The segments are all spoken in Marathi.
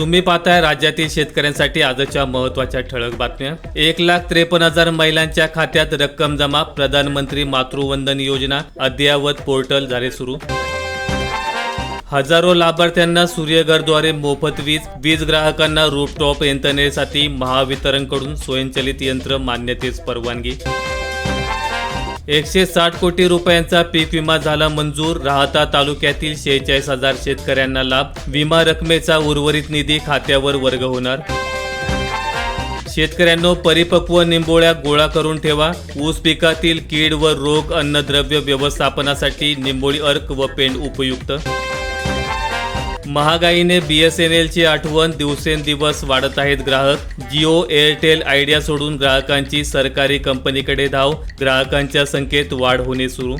तुम्ही पाहताय राज्यातील शेतकऱ्यांसाठी आजच्या महत्त्वाच्या ठळक बातम्या. एक लाख त्रेपन्न हजार महिलांच्या खात्यात रक्कम जमा प्रधानमंत्री मातृवंदन योजना अद्ययावत पोर्टल झाले सुरू. हजारो लाभार्थ्यांना सूर्यघरद्वारे मोफत वीज वीज ग्राहकांना रूपटॉप यंत्रणेसाठी महावितरणकडून स्वयंचलित यंत्र मान्यतेस परवानगी. एकशे साठ कोटी रुपयांचा पीक विमा झाला मंजूर. राहता तालुक्यातील शेहेचाळीस हजार शेतकऱ्यांना लाभ. विमा रकमेचा उर्वरित निधी खात्यावर वर्ग होणार. शेतकऱ्यांनो परिपक्व निंबोळ्या गोळा करून ठेवा. ऊस पिकातील कीड व रोग अन्नद्रव्य व्यवस्थापनासाठी निंबोळी अर्क व पेंड उपयुक्त. महागाईने बी एस एन एलची आठवण दिवसेंदिवस वाढत आहेत ग्राहक. जिओ एअरटेल आयडिया सोडून ग्राहकांची सरकारी कंपनीकडे धाव ग्राहकांच्या संख्येत वाढ होणे सुरू.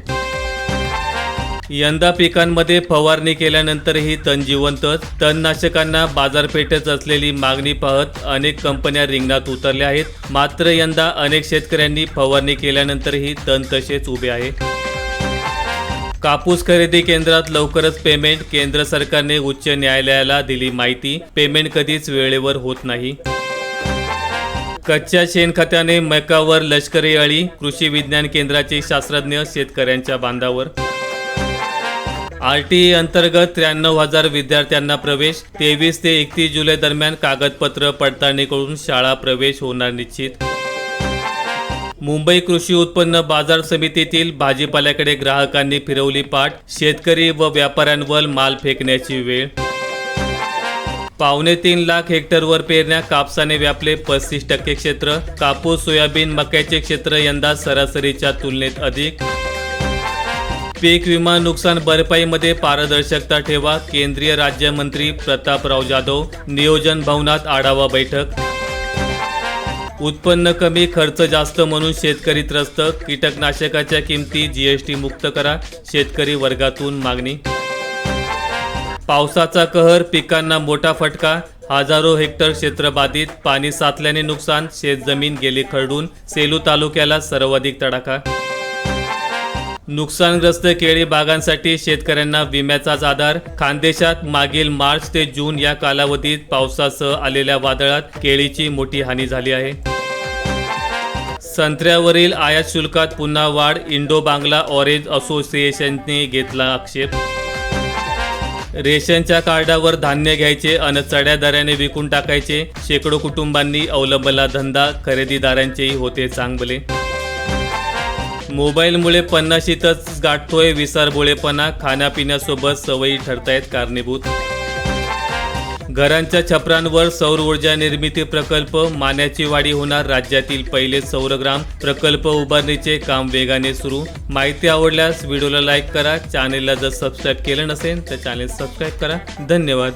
यंदा पिकांमध्ये फवारणी केल्यानंतरही तण जिवंतच. तणनाशकांना बाजारपेठेत असलेली मागणी पाहत अनेक कंपन्या रिंगणात उतरल्या आहेत. मात्र यंदा अनेक शेतकऱ्यांनी फवारणी केल्यानंतरही तण तसेच उभे आहे. कापूस खरेदी केंद्रात लवकरच पेमेंट केंद्र सरकारने उच्च न्यायालयाला दिली माहिती. पेमेंट कधीच वेळेवर होत नाही. कच्च्या शेणखताने मकावर लष्करी अळी कृषी विज्ञान केंद्राचे शास्त्रज्ञ शेतकऱ्यांच्या बांधावर. आर टी अंतर्गत त्र्याण्णव हजार विद्यार्थ्यांना प्रवेश. तेवीस ते एकतीस जुलै दरम्यान कागदपत्र पडताळणीकडून शाळा प्रवेश होणार निश्चित. मुंबई कृषी उत्पन्न बाजार समितीतील भाजीपाल्याकडे ग्राहकांनी फिरवली पाठ शेतकरी व व्यापाऱ्यांवर माल फेकण्याची वेळ. पावणे तीन लाख हेक्टरवर पेरण्या कापसाने व्यापले पस्तीस टक्के क्षेत्र. कापूस सोयाबीन मक्याचे क्षेत्र यंदा सरासरीच्या तुलनेत अधिक. पीक विमा नुकसान भरपाईमध्ये पारदर्शकता ठेवा केंद्रीय राज्यमंत्री प्रतापराव जाधव. नियोजन भवनात आढावा बैठक. उत्पन्न कमी खर्च जास्त म्हणून शेतकरी त्रस्त. कीटकनाशकाच्या किमती जीएसटी मुक्त करा शेतकरी वर्गातून मागणी. पावसाचा कहर पिकांना मोठा फटका. हजारो हेक्टर क्षेत्र बाधित पाणी साचल्याने नुकसान शेतजमीन गेली खरडून. सेलू तालुक्याला सर्वाधिक तडाखा. नुकसानग्रस्त केळी बागांसाठी शेतकऱ्यांना विम्याचाच आधार. खानदेशात मागील मार्च ते जून या कालावधीत पावसासह आलेल्या वादळात केळीची मोठी हानी झाली आहे. संत्र्यावरील आयात शुल्कात पुन्हा वाढ इंडो बांगला ऑरेंज असोसिएशनने घेतला आक्षेप. रेशनच्या कार्डावर धान्य घ्यायचे अन चढ्या दराने विकून टाकायचे शेकडो कुटुंबांनी अवलंबला धंदा खरेदीदारांचेही होते चांगले. मोबाईलमुळे पन्नाशीतच गाठतोय विसरबोळेपणा खाण्यापिण्यासोबत सवयी ठरतायत कारणीभूत. घरांच्या छपरांवर सौर ऊर्जा निर्मिती प्रकल्प मान्याची वाढी होणार राज्यातील पहिले सौरग्राम प्रकल्प उभारणीचे काम वेगाने सुरू. माहिती आवडल्यास व्हिडिओला लाईक करा चॅनेलला जर सबस्क्राईब केलं नसेल तर चॅनेल सबस्क्राईब करा. धन्यवाद.